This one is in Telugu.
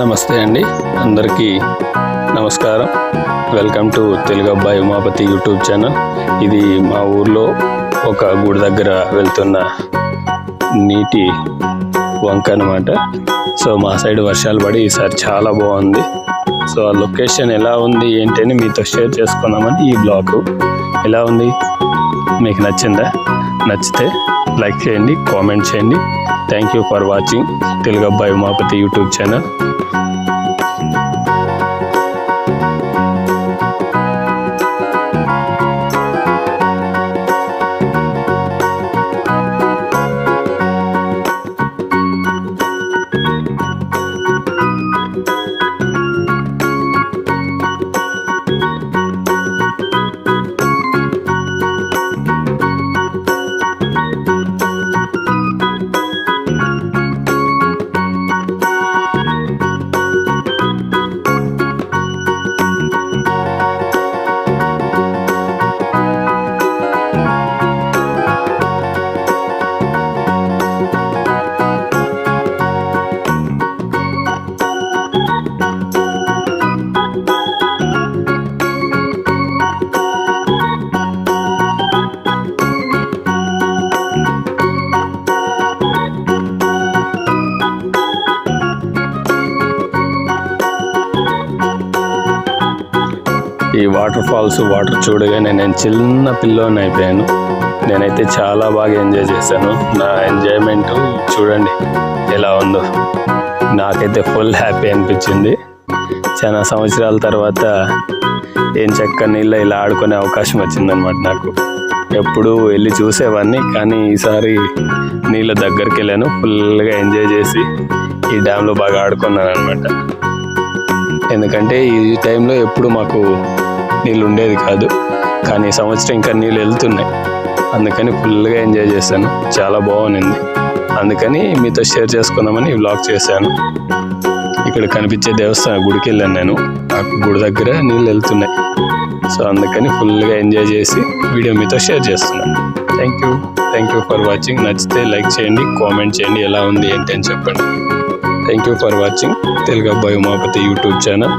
నమస్తే అండి. అందరికీ నమస్కారం. వెల్కమ్ టు తెలుగు అబ్బాయి ఉమాపతి యూట్యూబ్ ఛానల్. ఇది మా ఊర్లో ఒక గుడి దగ్గర వెళ్తున్న నీటి వంక అనమాట సో మా సైడ్ వర్షాలు పడి ఈసారి చాలా బాగుంది. సో ఆ లొకేషన్ ఎలా ఉంది ఏంటి అని మీతో షేర్ చేసుకుందామని ఈ బ్లాగ్. ఎలా ఉంది? మీకు నచ్చిందా? నచ్చితే లైక్ చేయండి కామెంట్ చేయండి. Thank you for watching Telugu అబ్బాయి ఉమాపతి యూట్యూబ్ ఛానల్. ఈ వాటర్ ఫాల్స్ వాటర్ చూడగానే నేను చిన్న పిల్లోని అయిపోయాను. నేనైతే చాలా బాగా ఎంజాయ్ చేశాను. నా ఎంజాయ్మెంట్ చూడండి ఎలా ఉందో. నాకైతే ఫుల్ హ్యాపీ అనిపించింది. చాలా సంవత్సరాల తర్వాత ఏం చక్క నీళ్ళ ఇలా ఆడుకునే అవకాశం వచ్చిందనమాట నాకు. ఎప్పుడు వెళ్ళి చూసేవాడిని కానీ ఈసారి నీళ్ళ దగ్గరికి వెళ్ళాను. ఫుల్గా ఎంజాయ్ చేసి ఈ డ్యామ్లో బాగా ఆడుకున్నాను అనమాట ఎందుకంటే ఈ టైంలో ఎప్పుడు మాకు నీళ్ళు ఉండేది కాదు. కానీ సంవత్సరం ఇంకా నీళ్ళు వెళ్తున్నాయి. అందుకని ఫుల్గా ఎంజాయ్ చేశాను. చాలా బాగుంది అందుకని మీతో షేర్ చేసుకుందామని వ్లాగ్ చేశాను. ఇక్కడ కనిపించే దేవస్థానం గుడికి వెళ్ళాను నేను. ఆ గుడి దగ్గర నీళ్ళు వెళ్తున్నాయి. సో అందుకని ఫుల్గా ఎంజాయ్ చేసి వీడియో మీతో షేర్ చేస్తున్నాను. Thank you. Thank you for watching. నచ్చితే లైక్ చేయండి కామెంట్ చేయండి. ఎలా ఉంది ఏంటి అని చెప్పండి. Thank you for watching Telugu అబ్బాయి ఉమాపతి యూట్యూబ్ ఛానల్